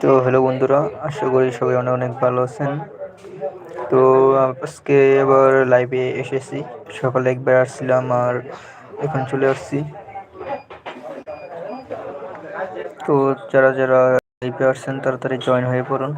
তো হ্যালো বন্ধুরা, আশা করি সবাই অনেক অনেক ভালো আছেন। তো আজকে এবার লাইভে এসেছি। সকালে একবার আসছিলাম আর এখন চলে আসছি। তো যারা যারা লাইভে আসছেন, তাড়াতাড়ি জয়েন হয়ে পড়ুন।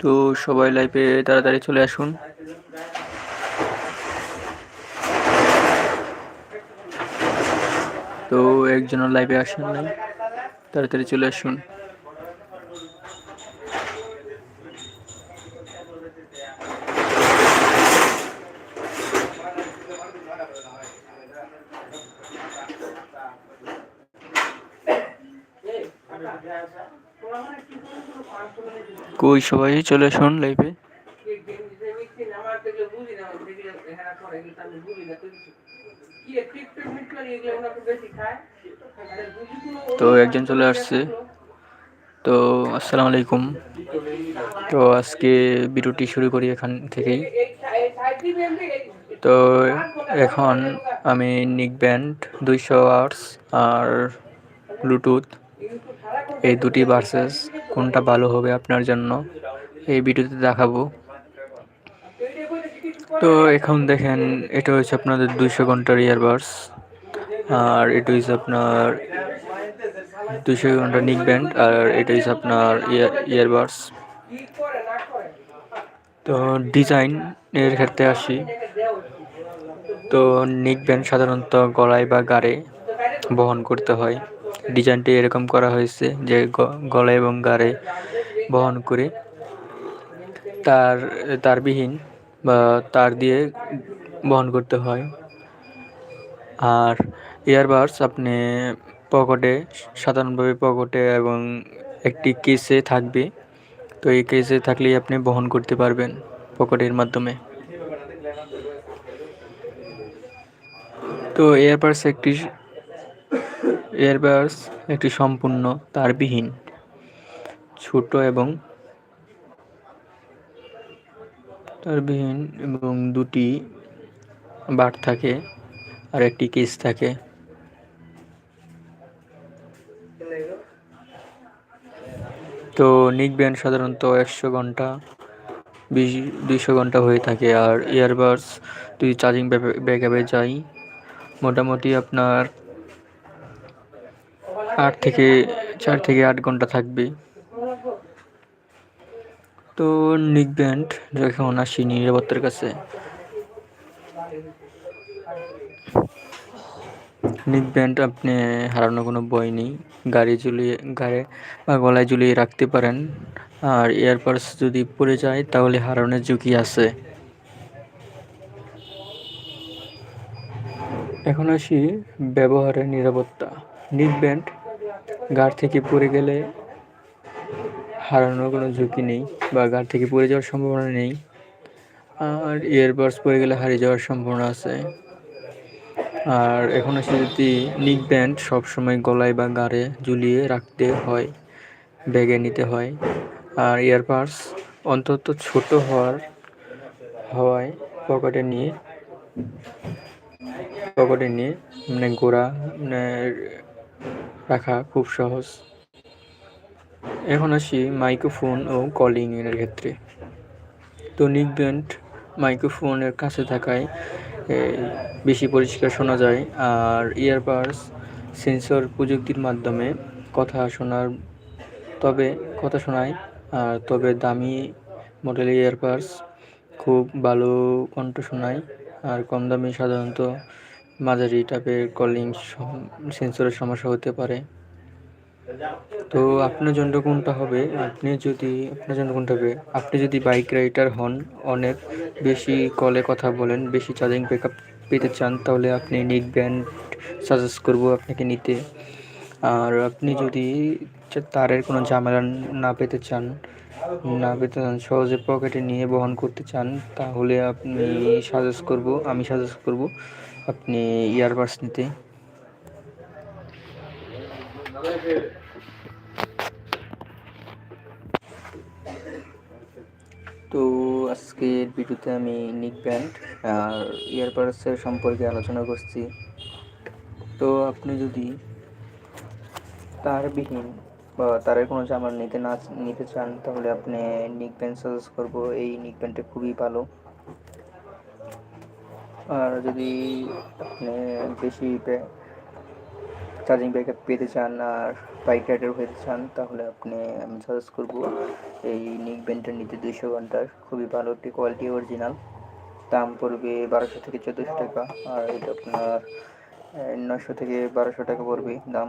তো সবাই লাইফে তাড়াতাড়ি চলে আসুন। তো একজন লাইভে আসেন নাই। তাড়াতাড়ি চলে আসুন। কই সবাই চলে আসুন লাইভে তো একজন চলে আসছে। তো আসসালামু আলাইকুম। তো আজকে ভিডিওটি শুরু করি এখান থেকেই। তো এখন আমি নিক ব্যান্ড দুইশো আর্টস আর ব্লুটুথ। এই দুটি ভার্সেস কোনটা ভালো হবে আপনার জন্য, এই ভিডিওতে দেখাবো। তো এখন দেখেন, এটা হচ্ছে আপনাদের দুইশো ঘণ্টার ইয়ারবাডস আর এটা হচ্ছে আপনার দুইশো ঘণ্টা নিক ব্যান্ড আর এটা হচ্ছে আপনার ইয়ার ইয়ারবাডস তো ডিজাইন এর ক্ষেত্রে আসি। তো নিক ব্যান্ড সাধারণত গলায় বা গাড়ে বহন করতে হয়। ডিজাইনটি এরকম করা হয়েছে যে গলায় এবং গাড়ে বহন করে। তার তারবিহীন বা তার দিয়ে বহন করতে হয়। আর ইয়ারবাডস আপনি পকেটে, সাধারণভাবে পকেটে এবং একটি কেসে থাকবে। তো এই কেসে থাকলেই আপনি বহন করতে পারবেন পকেটের মাধ্যমে। তো এয়ারবাডস একটি এয়ারবাডস একটি সম্পূর্ণ তারবিহীন, ছোট এবং তারবিহীন এবং দুটি বাট থাকে আর একটি কেস থাকে। তো নিক ব্যান্ড সাধারণত একশো ঘণ্টা, বিশ, দুইশো ঘণ্টা হয়ে থাকে আর ইয়ারবাডস যদি চার্জিং ব্যাকআপে যাই মোটামুটি আপনার আট থেকে, চার থেকে আট ঘণ্টা থাকবে। তো নিক ব্যান্ড যখন আসি নিরাপত্তার কাছে। নিক ব্যান্ড আপনি হারানোর কোনো বই নেই। গাড়ি ঝুলিয়ে, গাড়ি বা গলায় ঝুলিয়ে রাখতে পারেন। আর এয়ারপার্স যদি পড়ে যায়, তাহলে হারানোর ঝুঁকি আছে। এখন আসি ব্যবহারের নিরাপত্তা। নিক ব্যান্ড গাড় থেকে পড়ে গেলে হারানোর কোনো ঝুঁকি নেই বা গাড় থেকে পড়ে যাওয়ার সম্ভাবনা নেই। আর ইয়ারবাডস পড়ে গেলে হারিয়ে যাওয়ার সম্ভাবনা আছে। আর এখন আসে যদি নিক ব্যান্ড সবসময় গলায় বা গাড়ে ঝুলিয়ে রাখতে হয়, ব্যাগে নিতে হয়। আর ইয়ারবাডস অন্তত ছোট হওয়ার, হওয়ায় পকেটে নিয়ে পকেটে নিয়ে মানে গোড়া মানে রাখা খুব সহজ। এখন আসি মাইক্রোফোন ও কলিং এর ক্ষেত্রে। তো নিক ব্যান্ড মাইক্রোফোনের কাছে থাকায় বেশি পরিষ্কার শোনা যায়। আর ইয়ারবাডস সেন্সর প্রযুক্তির মাধ্যমে কথা শোনার, তবে কথা শোনায়। আর তবে দামি মডেলের ইয়ারবাডস খুব ভালো কণ্ঠ শোনায়। আর কম দামি সাধারণত মাঝারি টাইপের কলিং সেন্সরের সমস্যা হতে পারে। তো আপনার জন্য কোনটা হবে, আপনি যদি, আপনার জন্য কোনটা হবে, আপনি যদি বাইক রাইডার হন, অনেক বেশি কলে কথা বলেন, বেশি চার্জিং ব্যাকআপ পেতে চান, তাহলে আপনি নিক ব্যান্ড সাজেস্ট করব আপনাকে নিতে। আর আপনি যদি তারের কোনো ঝামেলা না পেতে চান, না পেতে চান, সহজে পকেটে নিয়ে বহন করতে চান, তাহলে আপনি সাজেস্ট করব, আমি সাজেস্ট করব, আপনি ইয়ারবাডস নিতে। তো আজকের ভিডিওতে আমি নিক ব্যান্ড আর ইয়ারবাডসের সম্পর্কে আলোচনা করছি। তো আপনি যদি তারবিহীন বা তারের কোনো জামা নিতে না নিতে চান, তাহলে আপনি নিক ব্যান্ড সাজেস্ট করব। এই নিক ব্যান্ডটা খুবই ভালো। আর যদি আপনি বেশি চার্জিং ব্যাকআপ পেতে চান আর বাইক রাইডার হতে চান, তাহলে আপনি, আমি সাজেস্ট করব এই নিক ব্যান্ডটা নিতে দুইশো ঘণ্টার। খুবই ভালো একটি কোয়ালিটি অরিজিনাল দাম পড়বে বারোশো থেকে চোদ্দোশো টাকা, আর এটা আপনার নশো থেকে বারোশো টাকা পড়বে দাম।